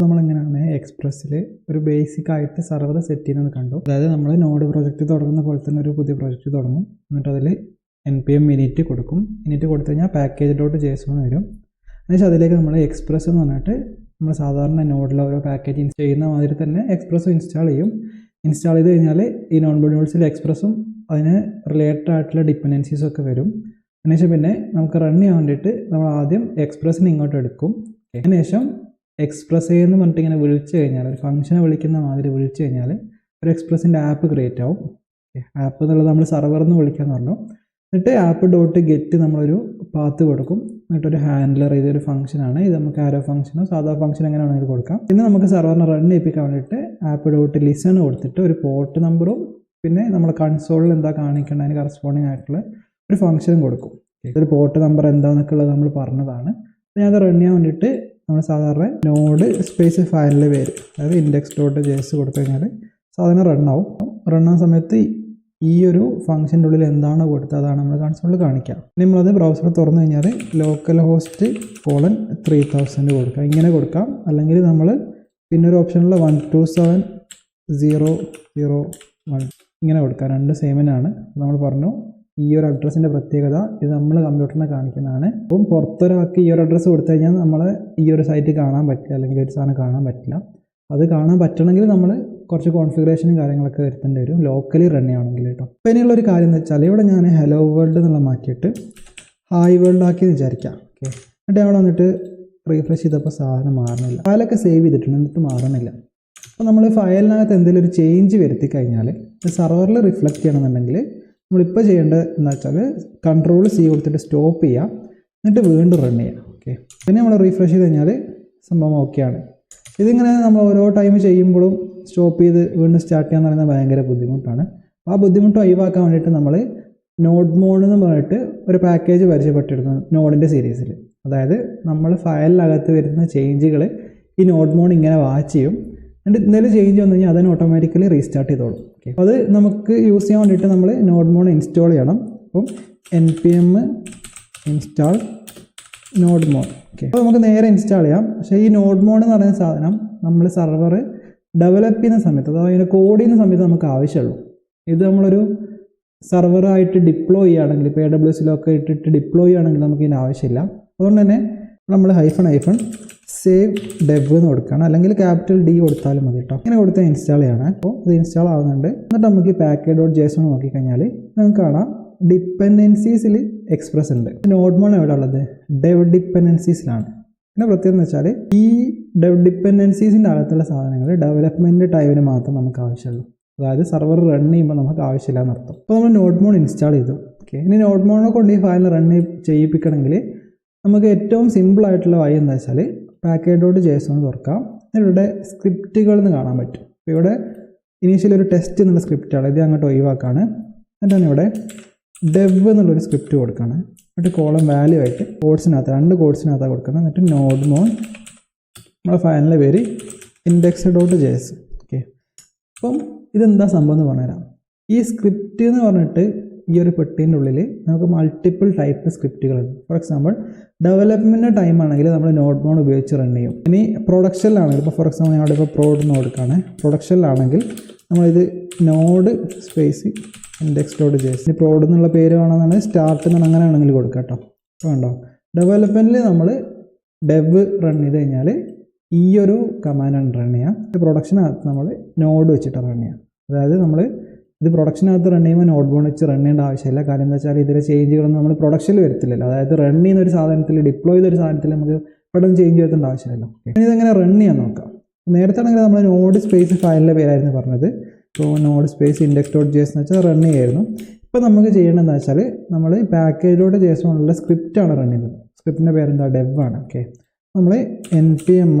നമ്മളെങ്ങനെയാണ് എക്സ്പ്രസ്സിൽ ഒരു ബേസിക് ആയിട്ട് server set ചെയ്യുന്നത് കണ്ടു. അതായത് നമ്മൾ നോഡ് പ്രൊജക്റ്റ് തുടങ്ങുന്ന പോലെ തന്നെ ഒരു പുതിയ പ്രൊജക്റ്റ് തുടങ്ങും. എന്നിട്ട് അതിൽ എൻ പി എം മിനിറ്റ് കൊടുക്കും. മിനിറ്റ് കൊടുത്തു കഴിഞ്ഞാൽ പാക്കേജ് ഡോട്ട് ജേസോൺ വരും. എന്നുവെച്ചാൽ അതിലേക്ക് നമ്മൾ എക്സ്പ്രസ് എന്ന് പറഞ്ഞിട്ട് നമ്മൾ സാധാരണ നോഡിൽ ഓരോ പാക്കേജ് ചെയ്യുന്ന മാതിരി തന്നെ എക്സ്പ്രസ് ഇൻസ്റ്റാൾ ചെയ്യും. ഇൻസ്റ്റാൾ ചെയ്ത് കഴിഞ്ഞാൽ ഈ നോൺ ബോഡ്യൂൾസിൽ എക്സ്പ്രസ്സും അതിന് റിലേറ്റഡ് ആയിട്ടുള്ള ഡിപ്പെൻഡൻസീസും ഒക്കെ വരും. അതിനുശേഷം പിന്നെ നമുക്ക് റൺ ചെയ്യാൻ വേണ്ടിയിട്ട് നമ്മൾ ആദ്യം എക്സ്പ്രസ്സിന് ഇങ്ങോട്ട് എടുക്കും. അതിനുശേഷം എക്സ്പ്രസ് എന്ന് പറഞ്ഞിട്ട് ഇങ്ങനെ വിളിച്ചു കഴിഞ്ഞാൽ ഒരു ഫംഗ്ഷനെ വിളിക്കുന്ന മാതിരി വിളിച്ചു കഴിഞ്ഞാൽ ഒരു എക്സ്പ്രസിന്റെ ആപ്പ് ക്രിയേറ്റ് ആവും. ആപ്പ് എന്നുള്ളത് നമ്മൾ സർവർ എന്ന് വിളിക്കാമെന്ന് പറഞ്ഞു. എന്നിട്ട് ആപ്പ് ഡോട്ട് ഗെറ്റ് നമ്മളൊരു പാത്ത് കൊടുക്കും. എന്നിട്ടൊരു ഹാൻഡ്ലർ ഇതൊരു ഫംഗ്ഷനാണ് ഇത് നമുക്ക് ആരോ ഫംഗ്ഷനോ സാധാ ഫംഗ്ഷൻ എങ്ങനെ വേണമെങ്കിൽ കൊടുക്കാം. പിന്നെ നമുക്ക് സെർവറിനെ റൺ ചെയ്യിപ്പിക്കാൻ വേണ്ടിയിട്ട് ആപ്പ് ഡോട്ട് ലിസൺ കൊടുത്തിട്ട് ഒരു പോർട്ട് നമ്പറും പിന്നെ നമ്മൾ കൺസോളിൽ എന്താ കാണിക്കേണ്ട അതിന് കറസ്പോണ്ടിങ് ആയിട്ടുള്ള ഒരു ഫംഗ്ഷനും കൊടുക്കും. ഇതൊരു പോർട്ട് നമ്പർ എന്താണെന്നൊക്കെ ഉള്ളത് നമ്മൾ പറഞ്ഞതാണ്. ഞാൻ അത് റൺ ചെയ്യാൻ വേണ്ടിയിട്ട് നമ്മൾ സാധാരണ നോഡ് സ്പേസ് ഫയലിന്റെ പേര് അതായത് ഇൻഡെക്സ് ഡോട്ട് ജേസ് കൊടുത്തു കഴിഞ്ഞാൽ സാധാരണ റൺ ആവും. റൺ ആവുന്ന സമയത്ത് ഈ ഒരു ഫംഗ്ഷന്റെ ഉള്ളിൽ എന്താണ് കൊടുത്തത് അതാണ് നമ്മൾ കൺസോളിൽ കാണിക്കുക. നമ്മളത് ബ്രൗസർ തുറന്നു കഴിഞ്ഞാൽ local host colon three thousand കൊടുക്കാം. ഇങ്ങനെ കൊടുക്കാം. അല്ലെങ്കിൽ നമ്മൾ പിന്നെ ഒരു ഓപ്ഷനുള്ള one two seven zero zero one ഇങ്ങനെ കൊടുക്കാം. രണ്ട് സെയിമിനാണ് നമ്മൾ പറഞ്ഞു. ഈ ഒരു അഡ്രസ്സിന്റെ പ്രത്യേകത ഇത് നമ്മൾ കമ്പ്യൂട്ടറിനെ കാണിക്കുന്നതാണ്. അപ്പം പുറത്തൊരാൾക്ക് ഈ ഒരു അഡ്രസ്സ് കൊടുത്തു കഴിഞ്ഞാൽ നമ്മൾ ഈ ഒരു സൈറ്റ് കാണാൻ പറ്റില്ല അല്ലെങ്കിൽ ഒരു സാധനം കാണാൻ പറ്റില്ല. അത് കാണാൻ പറ്റണമെങ്കിൽ നമ്മൾ കുറച്ച് കോൺഫിഗറേഷനും കാര്യങ്ങളൊക്കെ വരുത്തേണ്ടി വരും. ലോക്കലി റൺ ചെയ്യുകയാണെങ്കിൽ കേട്ടോ. അപ്പോൾ ഇനിയുള്ള ഒരു കാര്യം എന്ന് വെച്ചാൽ ഇവിടെ ഞാൻ ഹലോ വേൾഡ് എന്നുള്ള മാറ്റിയിട്ട് ഹായ് വേൾഡ് ആക്കി വിചാരിക്കാം. ഓക്കെ എന്നിട്ട് അവിടെ വന്നിട്ട് റീഫ്രഷ് ചെയ്തപ്പോൾ സാധനം മാറണില്ല ഫയലൊക്കെ സേവ് ചെയ്തിട്ടുണ്ട് എന്നിട്ട് മാറണില്ല അപ്പോൾ നമ്മൾ ഫയലിനകത്ത് എന്തെങ്കിലും ഒരു ചേഞ്ച് വരുത്തി കഴിഞ്ഞാൽ സർവറിൽ റിഫ്ലക്റ്റ് ചെയ്യണമെന്നുണ്ടെങ്കിൽ നമ്മളിപ്പോൾ ചെയ്യേണ്ടത് എന്ന് വെച്ചാൽ കൺട്രോൾ സി കൊടുത്തിട്ട് സ്റ്റോപ്പ് ചെയ്യുക എന്നിട്ട് വീണ്ടും റൺ ചെയ്യുക ഓക്കെ പിന്നെ നമ്മൾ റീഫ്രഷ് ചെയ്ത് കഴിഞ്ഞാൽ സംഭവം ഓക്കെയാണ് ഇതിങ്ങനെ നമ്മൾ ഓരോ ടൈം ചെയ്യുമ്പോഴും സ്റ്റോപ്പ് ചെയ്ത് വീണ്ടും സ്റ്റാർട്ട് ചെയ്യാന്ന് പറയുന്നത് ഭയങ്കര ബുദ്ധിമുട്ടാണ്. ആ ബുദ്ധിമുട്ട് ഒഴിവാക്കാൻ വേണ്ടിയിട്ട് നമ്മൾ നോഡ് മോഡ് എന്ന് പറഞ്ഞിട്ട് ഒരു പാക്കേജ് പരിചയപ്പെട്ടിരുന്നു നോഡിന്റെ സീരീസിൽ അതായത് നമ്മൾ ഫയലിനകത്ത് വരുന്ന ചേഞ്ചുകൾ ഈ നോഡ് മോഡ് ഇങ്ങനെ വാച്ച് ചെയ്യും. എന്നിട്ട് എന്തെങ്കിലും ചേഞ്ച് വന്നു കഴിഞ്ഞാൽ അതിനെ ഓട്ടോമാറ്റിക്കലി റീസ്റ്റാർട്ട് ചെയ്തോളും. ഓക്കെ അത് നമുക്ക് യൂസ് ചെയ്യാൻ വേണ്ടിയിട്ട് നമ്മൾ നോഡ് മോൺ ഇൻസ്റ്റാൾ ചെയ്യണം. അപ്പം N P M install nodemon okay അപ്പോൾ നമുക്ക് നേരെ ഇൻസ്റ്റാൾ ചെയ്യാം. പക്ഷേ ഈ നോഡ് മോൺ എന്ന് പറയുന്ന സാധനം നമ്മൾ സെർവർ ഡെവലപ്പ് ചെയ്യുന്ന സമയത്ത് അതായത് അതിന്റെ കോഡ് ചെയ്യുന്ന സമയത്ത് നമുക്ക് ആവശ്യമുള്ളൂ. ഇത് നമ്മളൊരു സെർവറായിട്ട് ഡിപ്ലോയ് ചെയ്യുകയാണെങ്കിൽ ഇപ്പോൾ എ ഡബ്ല്യു എസിലൊക്കെ ഇട്ടിട്ട് ഡിപ്ലോയ് ചെയ്യുകയാണെങ്കിൽ നമുക്ക് ഇതിന് ആവശ്യമില്ല. അതുകൊണ്ട് തന്നെ നമ്മൾ ഹൈഫൺ ഹൈഫൺ സേവ് ഡെബ് എന്ന് കൊടുക്കണം അല്ലെങ്കിൽ ക്യാപിറ്റൽ ഡി കൊടുത്താലും മതി കേട്ടോ ഇങ്ങനെ കൊടുത്താൽ ഇൻസ്റ്റാൾ ചെയ്യണം. അപ്പോൾ അത് ഇൻസ്റ്റാൾ ആവുന്നുണ്ട്. എന്നിട്ട് നമുക്ക് പാക്കേജ് ഡോട്ട് ജേസ് എന്ന് നോക്കിക്കഴിഞ്ഞാൽ നമുക്ക് കാണാം ഡിപ്പെൻഡൻസീസിൽ എക്സ്പ്രസ് ഉണ്ട്. നോട്ട് മോൺ എവിടെ ഉള്ളത്? ഡെവ് ഡിപ്പെൻഡൻസീസിലാണ് പിന്നെ പ്രത്യേകം എന്ന് വെച്ചാൽ ഈ ഡെവ് ഡിപ്പെൻഡൻസീസിന്റെ അകത്തുള്ള സാധനങ്ങൾ ഡെവലപ്മെന്റ് ടൈമിന് മാത്രം നമുക്ക് ആവശ്യമുള്ളൂ. അതായത് സെർവർ റൺ ചെയ്യുമ്പോൾ നമുക്ക് ആവശ്യമില്ല എന്നർത്ഥം അപ്പോൾ നമ്മൾ നോട്ട് മോൺ ഇൻസ്റ്റാൾ ചെയ്തു. ഓക്കെ ഇനി നോട്ട് മോണിനെ കൊണ്ട് ഈ ഫയൽ റൺ ചെയ്യിപ്പിക്കണമെങ്കിൽ നമുക്ക് ഏറ്റവും സിമ്പിൾ ആയിട്ടുള്ള വഴി എന്താ വെച്ചാൽ പാക്കേജ് ഡോട്ട് ജേസോൺ തുറക്കാം ഇവിടെ സ്ക്രിപ്റ്റുകൾ എന്ന് കാണാൻ പറ്റും. അപ്പോൾ ഇവിടെ ഇനീഷ്യലി ഒരു ടെസ്റ്റ് എന്നുള്ള സ്ക്രിപ്റ്റാണ് ഇത് അങ്ങോട്ട് ഒഴിവാക്കാണ്. എന്നിട്ടാണ് ഇവിടെ ഡെവ് എന്നുള്ളൊരു സ്ക്രിപ്റ്റ് കൊടുക്കുകയാണ് എന്നിട്ട് കോളം വാല്യൂ ആയിട്ട് കോഡ്സിനകത്ത് രണ്ട് കോഡ്സിനകത്താണ് കൊടുക്കുന്നത്. എന്നിട്ട് നോഡ് മോൺ നമ്മുടെ ഫയലിന്റെ പേര് ഇൻഡെക്സ് ഡോട്ട് ജേസ് ഓക്കെ അപ്പം ഇതെന്താ സംഭവം എന്ന് പറഞ്ഞുതരാം. ഈ സ്ക്രിപ്റ്റ് എന്ന് പറഞ്ഞിട്ട് ഈ ഒരു പെട്ടീന്റെ ഉള്ളിൽ നമുക്ക് മൾട്ടിപ്പിൾ ടൈപ്പ് സ്ക്രിപ്റ്റുകളുണ്ട് ഫോർ എക്സാമ്പിൾ ഡെവലപ്മെന്റ് ടൈം ആണെങ്കിൽ നമ്മൾ നോട്ട് മോൺ ഉപയോഗിച്ച് റൺ ചെയ്യും. ഇനി പ്രൊഡക്ഷനിലാണ് ഇപ്പോൾ ഫോർ എക്സാമ്പിൾ ഞങ്ങളുടെ ഇപ്പോൾ പ്രോഡ് എന്ന് കൊടുക്കുകയാണ് പ്രൊഡക്ഷനിലാണെങ്കിൽ നമ്മളിത് node space index dot JS ഇനി പ്രോഡ് എന്നുള്ള പേര് വേണമെന്നാണ് സ്റ്റാർട്ട് എന്നാണ് അങ്ങനെ ആണെങ്കിൽ കൊടുക്കുക കേട്ടോ വേണ്ടോ ഡെവലപ്മെന്റിൽ നമ്മൾ ഡെവ് റൺ ചെയ്ത് കഴിഞ്ഞാൽ ഈ ഒരു കമാൻഡാണ് റൺ ചെയ്യുക പ്രൊഡക്ഷനകത്ത് നമ്മൾ നോഡ് വെച്ചിട്ട് റൺ ചെയ്യാം. അതായത് നമ്മൾ ഇത് പ്രൊഡക്ഷനകത്ത് റൺ ചെയ്യുമ്പോൾ നോട്ട് ബോൺ വെച്ച് റൺ ചെയ്യേണ്ട ആവശ്യമില്ല. കാര്യം എന്താ വെച്ചാൽ ഇതിലെ ചേഞ്ചുകളൊന്നും നമ്മൾ പ്രൊഡക്ഷനിൽ വരുത്തില്ലല്ലോ. അതായത് റൺ ചെയ്യുന്ന ഒരു സാധനത്തിൽ ഡിപ്ലോയ് ചെയ്ത ഒരു സാധനത്തിൽ നമുക്ക് പെട്ടെന്ന് ചേഞ്ച് വരുത്തേണ്ട ആവശ്യമില്ല. ഇനി ഇതെങ്ങനെ റൺ ചെയ്യാൻ നോക്കാം? നേരത്തെ ആണെങ്കിൽ നമ്മൾ നോഡ് സ്പേസ് ഫയലിന്റെ പേരായിരുന്നു പറഞ്ഞത്. ഇപ്പോൾ node space index dot JS എന്ന് വെച്ചാൽ റൺ ചെയ്യായിരുന്നു. ഇപ്പോൾ നമുക്ക് ചെയ്യേണ്ടതെന്ന് വെച്ചാൽ നമ്മൾ പാക്കേജിലോട്ട് ജേസോണുള്ള സ്ക്രിപ്റ്റാണ് റൺ ചെയ്യുന്നത്. സ്ക്രിപ്റ്റിന്റെ പേരെന്താ? ഡെവ് ആണ്. ഓക്കെ നമ്മൾ N P M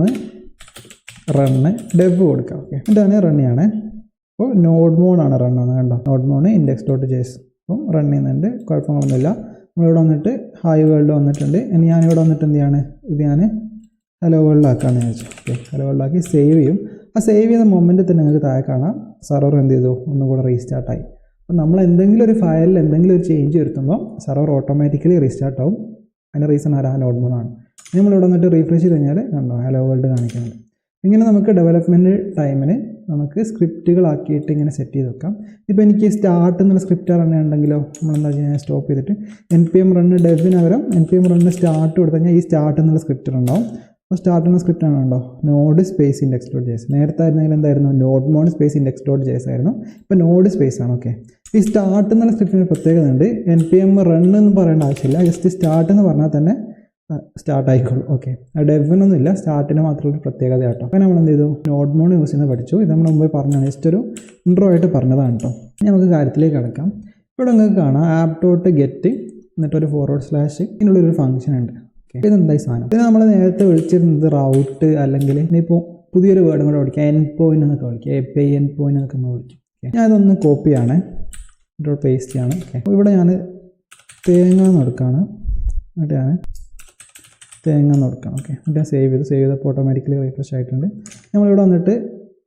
run dev കൊടുക്കാം. ഓക്കെ ഇതാണ് റൺ ചെയ്യണേ. അപ്പോൾ നോഡ് മോണാണ് റൺ ആവുന്നത് കണ്ടോ? Nodemon index dot JS അപ്പം റൺ ചെയ്യുന്നുണ്ട്. കുഴപ്പങ്ങളൊന്നുമില്ല. നമ്മളിവിടെ വന്നിട്ട് ഹായ് വേൾഡ് വന്നിട്ടുണ്ട്. ഇനി ഞാനിവിടെ വന്നിട്ട് എന്ത് ചെയ്യാണ്? ഇത് ഞാൻ ഹലോ വേൾഡ് ആക്കാന്ന് ചോദിച്ചു ഓക്കെ ഹലോ വേൾഡ് ആക്കി സേവ് ചെയ്യും. ആ സേവ് ചെയ്ത മൊമെന്റ് തന്നെ നിങ്ങൾക്ക് താഴെ കാണാം. സെർവർ എന്ത് ചെയ്തു? ഒന്നും കൂടെ റീസ്റ്റാർട്ടായി അപ്പോൾ നമ്മൾ എന്തെങ്കിലും ഒരു ഫയലിൽ എന്തെങ്കിലും ഒരു ചേഞ്ച് വരുത്തുമ്പോൾ സെർവർ ഓട്ടോമാറ്റിക്കലി റീസ്റ്റാർട്ട് ആവും. അതിന്റെ റീസൺ ആരാ? നോഡ് മോണാണ് നമ്മളിവിടെ വന്നിട്ട് റീഫ്രഷ് ചെയ്ത് കഴിഞ്ഞാൽ കണ്ടോ? ഹലോ വേൾഡ് കാണിക്കുന്നുണ്ട്. ഇങ്ങനെ നമുക്ക് ഡെവലപ്മെന്റ് ടൈമിന് നമുക്ക് സ്ക്രിപ്റ്റുകളാക്കിയിട്ട് ഇങ്ങനെ സെറ്റ് ചെയ്ത് വെക്കാം. ഇപ്പോൾ എനിക്ക് സ്റ്റാർട്ട് എന്നുള്ള സ്ക്രിപ്റ്റ് റൺ ഉണ്ടെങ്കിലോ നമ്മളെന്താ ചെയ്യുക സ്റ്റോപ്പ് ചെയ്തിട്ട് എൻ പി എം റണ്ണ് ഡെവിന് പകരം N P M run start കൊടുത്തു കഴിഞ്ഞാൽ ഈ സ്റ്റാർട്ട് എന്നുള്ള സ്ക്രിപ്റ്റ് ഉണ്ടാവും. അപ്പോൾ സ്റ്റാർട്ട് എന്ന സ്ക്രിപ്റ്റ് ആണല്ലോ node space index dot JS നേരത്തെ ആയിരുന്നെങ്കിൽ എന്തായിരുന്നു? Nodemon space index dot JS ആയിരുന്നു. ഇപ്പോൾ നോഡ് സ്പേസ് ആണ് ഓക്കെ ഈ സ്റ്റാർട്ട് എന്നുള്ള സ്ക്രിപ്റ്റിന് പ്രത്യേകത ഉണ്ട് എൻ പി എം റൺ എന്ന് പറയേണ്ട ആവശ്യമില്ല. ജസ്റ്റ് സ്റ്റാർട്ട് എന്ന് പറഞ്ഞാൽ തന്നെ സ്റ്റാർട്ട് ആയിക്കോളും. ഓക്കെ ഡെവിനൊന്നും ഇല്ല സ്റ്റാർട്ടിന് മാത്രമുള്ള ഒരു പ്രത്യേകത കേട്ടോ. അപ്പോൾ നമ്മൾ എന്ത് ചെയ്തു നോട്ട് മോൺ യൂസ് ചെയ്യുന്നത് പഠിച്ചു. ഇത് നമ്മൾ മുമ്പ് പറഞ്ഞാണ് ജസ്റ്റ് ഒരു ഇൻട്രോ ആയിട്ട് പറഞ്ഞതാണ് കേട്ടോ. നമുക്ക് കാര്യത്തിലേക്ക് കിടക്കാം. ഇവിടെ നിങ്ങൾക്ക് കാണാം. ആപ്പ് ഡോട്ട് ഗെറ്റ് എന്നിട്ടൊരു ഫോർവേഡ് സ്ലാഷ് ഇതിനുള്ള ഒരു ഫംഗ്ഷൻ ഉണ്ട്. ഓക്കെ ഇതെന്താ ഈ സാധനം? പിന്നെ നമ്മൾ നേരത്തെ വിളിച്ചിരുന്നത് റൗട്ട് അല്ലെങ്കിൽ ഇനിയിപ്പോൾ പുതിയൊരു വേർഡും കൂടെ വിളിക്കുക എൻ പോയിന്റ് എന്നൊക്കെ വിളിക്കുക എ പി എൻ പോയിന്റ് എന്നൊക്കെ നമ്മൾ വിളിക്കും. ഞാൻ ഇതൊന്ന് കോപ്പി ആണ്. എന്നിട്ട് പേസ്റ്റ് ചെയ്യാണ് ഓക്കെ ഇവിടെ ഞാൻ തേങ്ങ എന്ന് എടുക്കുകയാണ് എന്നിട്ട് ഞാൻ തേങ്ങ എന്ന് കൊടുക്കണം ഓക്കെ എന്നിട്ട് സേവ് ചെയ്തു. സേവ് ചെയ്തപ്പോൾ ഓട്ടോമാറ്റിക്കലി റീഫ്രഷ് ആയിട്ടുണ്ട്. നമ്മളിവിടെ വന്നിട്ട്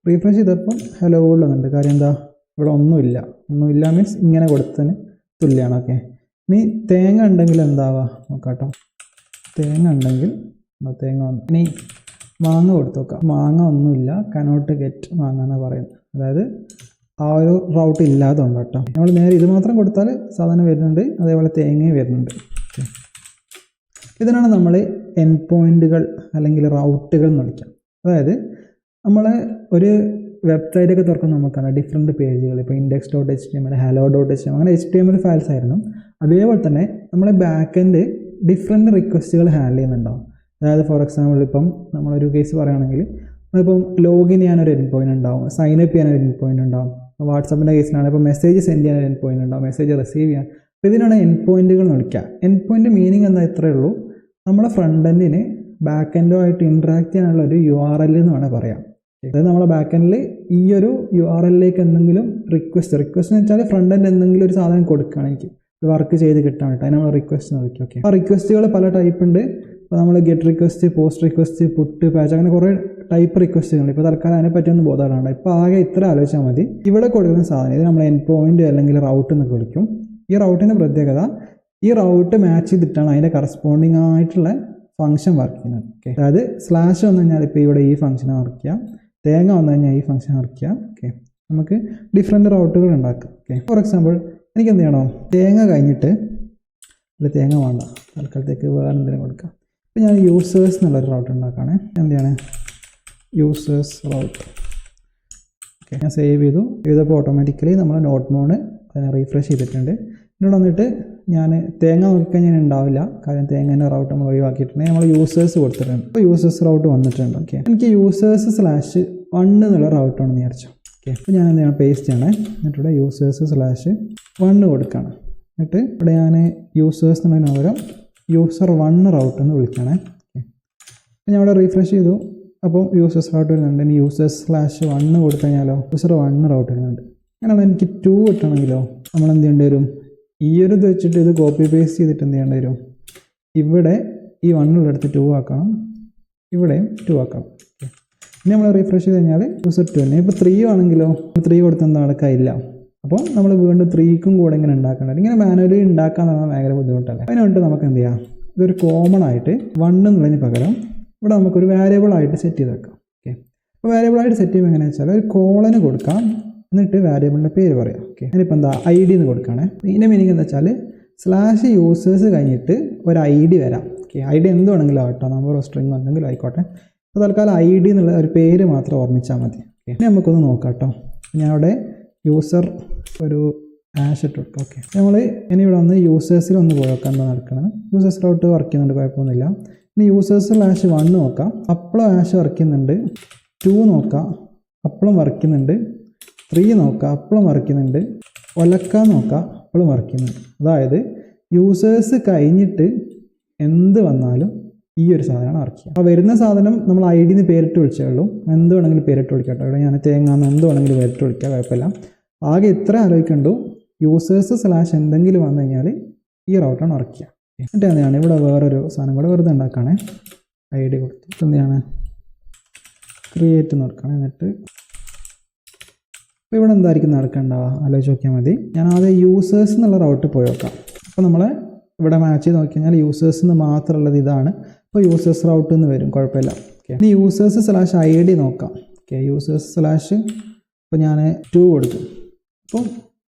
റീഫ്രഷ് ചെയ്തപ്പം ഹലോ വേൾഡ് വന്നിട്ടുണ്ട്. കാര്യം എന്താ? ഇവിടെ ഒന്നുമില്ല. ഒന്നുമില്ല മീൻസ് ഇങ്ങനെ കൊടുത്തതിന് തുല്യമാണ് ഓക്കെ ഇനി തേങ്ങ ഉണ്ടെങ്കിൽ എന്താവാ? നോക്കാട്ടോ. തേങ്ങ ഉണ്ടെങ്കിൽ തേങ്ങ വന്നു. ഇനി മാങ്ങ കൊടുത്തു നോക്കാം. മാങ്ങ ഒന്നുമില്ല. കനോട്ട് ഗെറ്റ് മാങ്ങ എന്നാണ് പറയുന്നത്. അതായത് ആ ഒരു റൗട്ട് ഇല്ലാതുണ്ട് കേട്ടോ. നമ്മൾ നേരെ ഇത് മാത്രം കൊടുത്താൽ സാധനം വരുന്നുണ്ട്. അതേപോലെ തേങ്ങയും വരുന്നുണ്ട്. ഇതിനാണ് നമ്മൾ എൻ പോയിന്റുകൾ അല്ലെങ്കിൽ റൗട്ടുകൾ എന്ന് വിളിക്കാം അതായത് നമ്മൾ ഒരു വെബ്സൈറ്റൊക്കെ തുറക്കുമ്പോൾ നമുക്കാണ് ഡിഫറെന്റ് പേജുകൾ ഇപ്പോൾ index dot H T M L hello dot H M അങ്ങനെ H T M L files ആയിരുന്നു. അതേപോലെ തന്നെ നമ്മളെ ബാക്ക് എൻഡ് ഡിഫറെന്റ് റിക്വസ്റ്റുകൾ ഹാൻഡിൽ ചെയ്യുന്നുണ്ടാവും. അതായത് ഫോർ എക്സാമ്പിൾ ഇപ്പം നമ്മളൊരു കേസ് പറയുകയാണെങ്കിൽ നമ്മളിപ്പം ലോഗിൻ ചെയ്യാനൊരു എൻ പോയിന്റ് ഉണ്ടാവും. സൈൻ അപ്പ് ചെയ്യാനൊരു എൻ പോയിന്റ് ഉണ്ടാവും വാട്സപ്പിന്റെ കേസിലാണ് ഇപ്പോൾ മെസ്സേജ് സെൻഡ് ചെയ്യാൻ എൻ പോയിന്റ് ഉണ്ടാവും. മെസ്സേജ് റിസീവ് ചെയ്യാൻ. അപ്പോൾ ഇതിനാണ് എൻ പോയിന്റുകൾ എന്ന് വിളിക്കുക. എൻ പോയിന്റ് മീനിങ് എന്താ ഇത്രയേ ഉള്ളൂ. നമ്മളെ ഫ്രണ്ട് എൻഡിന് ബാക്ക് എൻഡുമായിട്ട് ഇൻട്രാക്ട് ചെയ്യാനുള്ള ഒരു യു ആർ എൽ എന്ന് വേണമെങ്കിൽ പറയാം. അതായത് നമ്മുടെ ബാക്ക് എൻഡിൽ ഈ ഒരു യു ആർ എല്ലിലേക്ക് എന്തെങ്കിലും റിക്വസ്റ്റ് റിക്വസ്റ്റ് എന്ന് വെച്ചാൽ ഫ്രണ്ട് എൻഡ് എന്തെങ്കിലും ഒരു സാധനം കൊടുക്കുകയാണ് എനിക്ക്. വർക്ക് ചെയ്ത് കിട്ടാൻ വേണ്ടി അതിന് നമ്മൾ റിക്വസ്റ്റ് വിളിക്കും ഓക്കെ ആ റിക്വസ്റ്റുകൾ പല ടൈപ്പ് ഉണ്ട്. ഇപ്പോൾ നമ്മൾ get request post request put patch അങ്ങനെ കുറേ ടൈപ്പ് റിക്വസ്റ്റുകൾ ഇപ്പോൾ തൽക്കാലം അതിനെപ്പറ്റി ഒന്ന് ബോധമാണ് ഇപ്പോൾ ആകെ ഇത്ര ആലോചിച്ചാൽ മതി. ഇവിടെ കൊടുക്കുന്ന സാധനം ഇത് നമ്മൾ എൻ പോയിന്റ് അല്ലെങ്കിൽ റൗട്ട് എന്നൊക്കെ വിളിക്കും. ഈ റൗട്ടിന്റെ പ്രത്യേകത ഈ റൗട്ട് മാച്ച് ചെയ്തിട്ടാണ് അതിന്റെ കറസ്പോണ്ടിങ് ആയിട്ടുള്ള ഫംഗ്ഷൻ വർക്ക് ചെയ്യുന്നത്. ഓക്കെ അതായത് സ്ലാഷ് വന്നു കഴിഞ്ഞാൽ ഇപ്പോൾ ഇവിടെ ഈ ഫംഗ്ഷൻ വർക്ക് ചെയ്യാം. തേങ്ങ വന്നു കഴിഞ്ഞാൽ ഈ ഫംഗ്ഷൻ വർക്ക് ചെയ്യാം. ഓക്കെ നമുക്ക് ഡിഫറെന്റ് റൗട്ടുകൾ ഉണ്ടാക്കാം. ഓക്കെ ഫോർ എക്സാമ്പിൾ എനിക്ക് എന്ത് ചെയ്യണം? തേങ്ങ കഴിഞ്ഞിട്ട് അല്ല തേങ്ങ വേണ്ട. തൽക്കാലത്തേക്ക് വേറെ എന്തെങ്കിലും കൊടുക്കാം. ഇപ്പം ഞാൻ യൂസേഴ്സ് എന്നുള്ളൊരു റൗട്ട് ഉണ്ടാക്കുകയാണ്. എന്താണ്? യൂസേഴ്സ് റൗട്ട് ഓക്കെ ഞാൻ സേവ് ചെയ്തു. ചെയ്തപ്പോൾ ഓട്ടോമാറ്റിക്കലി നമ്മൾ നോട്ട് മോഡ് അതിനെ റീഫ്രഷ് ചെയ്തിട്ടുണ്ട്. എന്നോട് വന്നിട്ട് ഞാൻ തേങ്ങ നോക്കിക്കഴിഞ്ഞാൽ ഉണ്ടാവില്ല. കാരണം തേങ്ങേന്റെ റൗട്ട് നമ്മൾ ഒഴിവാക്കിയിട്ടുണ്ടെങ്കിൽ നമ്മൾ യൂസേഴ്സ് കൊടുത്തിട്ടുണ്ട്. അപ്പോൾ യൂസേഴ്സ് റൗട്ട് വന്നിട്ടുണ്ട്. ഓക്കെ എനിക്ക് യൂസേഴ്സ് സ്ലാഷ് വൺ എന്നുള്ള റൗട്ടാണെന്ന് വിചാരിച്ചു. ഓക്കെ അപ്പോൾ ഞാൻ എന്ത് ചെയ്യണം? പേസ്റ്റ് ചെയ്യണേ. എന്നിട്ട് ഇവിടെ യൂസേഴ്സ് സ്ലാഷ് വൺ കൊടുക്കുകയാണ് എന്നിട്ട് ഇവിടെ ഞാൻ യൂസേഴ്സ് എന്നുള്ളതിന് പകരം യൂസർ വൺ റൗട്ട് എന്ന് വിളിക്കണേ. ഓക്കെ ഞാൻ ഇവിടെ റീഫ്രഷ് ചെയ്തു. അപ്പോൾ യൂസേഴ്സ് റൗട്ട് വരുന്നുണ്ട്. ഇനി യൂസേഴ്സ് സ്ലാഷ് വണ്ണ് കൊടുത്തു കഴിഞ്ഞാലോ യൂസർ വണ്ണ് റൗട്ട് വരുന്നുണ്ട്. അങ്ങനെയാണ് എനിക്ക് ടു കിട്ടണമെങ്കിലോ? നമ്മൾ എന്ത് ചെയ്യേണ്ടി വരും? ഈ ഒരു ഇത് വെച്ചിട്ട് ഇത് കോപ്പി പേസ്റ്റ് ചെയ്തിട്ട് എന്ത് ചെയ്യേണ്ടി വരും? ഇവിടെ ഈ വണ്ണുള്ളടുത്ത് ടു ആക്കണം. ഇവിടെയും ടു ആക്കണം ഇനി നമ്മൾ റീഫ്രഷ് ചെയ്ത് കഴിഞ്ഞാൽ യൂസർ ടു തന്നെ. ഇപ്പോൾ ത്രീ ആണെങ്കിലോ? ത്രീ കൊടുത്ത് എന്താ അപ്പോൾ നമ്മൾ വീണ്ടും ത്രീക്കും കൂടെ ഇങ്ങനെ ഉണ്ടാക്കേണ്ടത് ഇങ്ങനെ മാനുവലി ഉണ്ടാക്കാൻ പറഞ്ഞാൽ ഭയങ്കര ബുദ്ധിമുട്ടല്ലേ? അതിന് വേണ്ടി നമുക്ക് എന്ത് ചെയ്യാം? ഇതൊരു കോമൺ ആയിട്ട് വൺ എന്നുള്ളതിന് പകരം ഇവിടെ നമുക്കൊരു വേരിയബിൾ ആയിട്ട് സെറ്റ് ചെയ്ത് വെക്കാം. ഓക്കെ അപ്പോൾ വേരിയബിൾ ആയിട്ട് സെറ്റ് ചെയ്യുമ്പോൾ എങ്ങനെയാണെന്ന് വെച്ചാൽ ഒരു കോളന് കൊടുക്കാം. എന്നിട്ട് വേരിയബിളിന്റെ പേര് പറയാം. ഓക്കെ ഞാനിപ്പോൾ എന്താ ഐ ഡി എന്ന് കൊടുക്കുകയാണ്. ഇതിന്റെ മീനിങ് എന്താ വെച്ചാൽ സ്ലാഷ് യൂസേഴ്സ് കഴിഞ്ഞിട്ട് ഒരു ഐ ഡി വരാം. ഓക്കെ ഐ ഡി എന്ത് വേണമെങ്കിലും ആവട്ടോ. നമ്പറോ സ്ട്രിങ് എന്തെങ്കിലും ആയിക്കോട്ടെ. അപ്പോൾ തൽക്കാലം ഐ ഡി എന്നുള്ള ഒരു പേര് മാത്രം ഓർമ്മിച്ചാൽ മതി. ഓക്കെ നമുക്കൊന്ന് നോക്കാം കേട്ടോ. ഞാൻ അവിടെ യൂസർ ഒരു ആഷ് ഇട്ട്. കൊടുക്കാം ഓക്കെ നമ്മൾ ഇനി ഇവിടെ വന്ന് യൂസേഴ്സിൽ ഒന്ന് പോയി നോക്കാം എന്താ നടക്കുന്നത് യൂസേഴ്സിലോട്ട് വർക്ക് ചെയ്യുന്നുണ്ട് കുഴപ്പമൊന്നുമില്ല. ഇനി യൂസേഴ്സിൽ ആഷ് വൺ നോക്കാം. അപ്പോഴും ആഷ് വർക്ക് ചെയ്യുന്നുണ്ട്. ടു നോക്കാം. അപ്പോഴും വർക്ക് ചെയ്യുന്നുണ്ട്. ത്രീ നോക്കുക അപ്പോഴും വർക്ക് ചെയ്യുന്നുണ്ട് ഒലക്കാൻ നോക്കുക അപ്പോഴും വർക്ക് ചെയ്യുന്നുണ്ട് അതായത് യൂസേഴ്സ് കഴിഞ്ഞിട്ട് എന്ത് വന്നാലും ഈ ഒരു സാധനമാണ് ചെയ്യുക. അപ്പോൾ വരുന്ന സാധനം നമ്മൾ ഐ ഡിന്ന് പേരിട്ട് വിളിച്ചേ ഉള്ളൂ. എന്ത് വേണമെങ്കിലും പേരിട്ട് വിളിക്കാം കേട്ടോ. ഇവിടെ ഞാൻ തേങ്ങാന്ന് എന്ത് വേണമെങ്കിലും പേരിട്ട് വിളിക്കാം കുഴപ്പമില്ല. ആകെ ഇത്ര ആലോചിക്കണ്ടു? യൂസേഴ്സ് സ്ലാഷ് എന്തെങ്കിലും വന്നു കഴിഞ്ഞാൽ ഈ റൗട്ടാണ് ചെയ്യുക. എന്നിട്ട് എന്താണ്? ഇവിടെ വേറൊരു സാധനം കൂടെ വെറുതെ ഉണ്ടാക്കുകയാണേ. ഐ ഡി കൊടുത്തു. എന്താണ്? ക്രിയേറ്റ് നോക്കുകയാണ് എന്നിട്ട് അപ്പോൾ ഇവിടെ എന്തായിരിക്കും നടക്കേണ്ടാവുക ആലോചിച്ച് നോക്കിയാൽ മതി. ഞാൻ ആദ്യം യൂസേഴ്സ് എന്നുള്ള റൗട്ട് പോയി നോക്കാം. അപ്പോൾ നമ്മൾ ഇവിടെ മാച്ച് ചെയ്ത് നോക്കിക്കഴിഞ്ഞാൽ യൂസേഴ്സ് എന്ന് മാത്രമുള്ളത് ഇതാണ്. അപ്പോൾ യൂസേഴ്സ് റൗട്ട് എന്ന് വരും. കുഴപ്പമില്ല. ഓക്കെ ഇനി യൂസേഴ്സ് സ്ലാഷ് ഐ ഡി നോക്കാം. ഓക്കെ യൂസേഴ്സ് സ്ലാഷ് ഇപ്പോൾ ഞാൻ ടു കൊടുക്കും അപ്പോൾ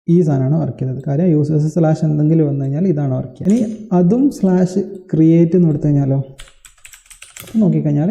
ഈ സാധനമാണ് വർക്ക് ചെയ്തത്. കാര്യം യൂസേഴ്സ് സ്ലാഷ് എന്തെങ്കിലും വന്നു കഴിഞ്ഞാൽ ഇതാണ് വർക്ക് ചെയ്യുക ഇനി അതും സ്ലാഷ് ക്രിയേറ്റ് എന്ന് കൊടുത്തു കഴിഞ്ഞാലോ? നോക്കിക്കഴിഞ്ഞാൽ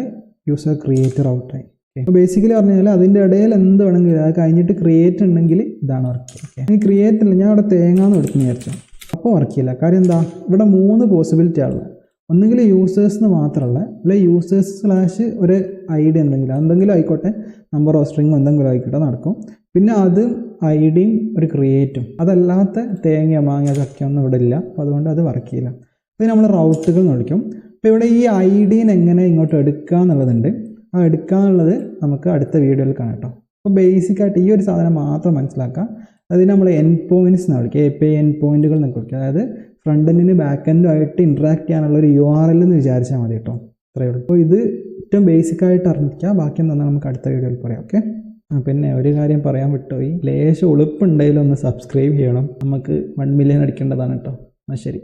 യൂസർ ക്രിയേറ്റർ ഔട്ടായി ബേസിക്കലി പറഞ്ഞു കഴിഞ്ഞാൽ അതിന്റെ ഇടയിൽ എന്ത് വേണമെങ്കിലും അത് കഴിഞ്ഞിട്ട് ക്രിയേറ്റ് ഉണ്ടെങ്കിൽ ഇതാണ് വർക്ക് ഓക്കെ ഇനി ക്രിയേറ്റ് ഇല്ല. ഞാൻ അവിടെ തേങ്ങാന്ന് എടുത്ത് വിചാരിച്ചു. അപ്പോൾ വർക്ക് ചെയ്യില്ല. കാര്യം എന്താ? ഇവിടെ മൂന്ന് പോസിബിലിറ്റി ആണുള്ളത് ഒന്നുകിൽ യൂസേഴ്സിന് മാത്രമല്ല അല്ലെ യൂസേഴ്സ് സ്ലാഷ് ഒരു ഐ ഡി എന്തെങ്കിലും എന്തെങ്കിലും ആയിക്കോട്ടെ നമ്പർ ഓഫ് സ്ട്രിങ്ങോ എന്തെങ്കിലും ആയിക്കോട്ടെ നടക്കും. പിന്നെ അത് ഐ ഡിയും ഒരു ക്രിയേറ്റും അതല്ലാത്ത തേങ്ങ മാങ്ങ ചക്കയൊന്നും ഇവിടെ ഇല്ല. അപ്പോൾ അതുകൊണ്ട് അത് വർക്ക് ചെയ്യില്ല. അപ്പോൾ നമ്മൾ റൗട്ടുകൾ നോക്കും അപ്പോൾ ഇവിടെ ഈ ഐ ഡീനെ എങ്ങനെ ഇങ്ങോട്ട് എടുക്കുക എന്നുള്ളതുണ്ട് ആ എടുക്കാനുള്ളത് നമുക്ക് അടുത്ത വീഡിയോയിൽ കാണാം കേട്ടോ. അപ്പോൾ ബേസിക്കായിട്ട് ഈ ഒരു സാധനം മാത്രം മനസ്സിലാക്കുക അതിന് നമ്മൾ എൻ പോയിന്റ്സ് എന്ന് വിളിക്കുക എ പി എൻ പോയിന്റുകൾ എന്നൊക്കെ വിളിക്കുക അതായത് ഫ്രണ്ട് എൻഡിന് ബാക്ക് എൻഡും ആയിട്ട് ഇൻട്രാക്ട് ചെയ്യാനുള്ള ഒരു യു ആർ എൽ എന്ന് വിചാരിച്ചാൽ മതി കേട്ടോ. അത്രയേ ഉള്ളൂ. അപ്പോൾ ഇത് ഏറ്റവും ബേസിക് ആയിട്ട് അറിഞ്ഞിരിക്കുക ബാക്കി എന്താ നമുക്ക് അടുത്ത വീഡിയോയിൽ പറയാം. ഓക്കെ പിന്നെ ഒരു കാര്യം പറയാൻ വിട്ടുപോയി. ലേശം ഉളുപ്പുണ്ടെങ്കിലും ഒന്ന് സബ്സ്ക്രൈബ് ചെയ്യണം. നമുക്ക് വൺ മില്യൺ അടിക്കേണ്ടതാണ് കേട്ടോ. എന്നാൽ ശരി.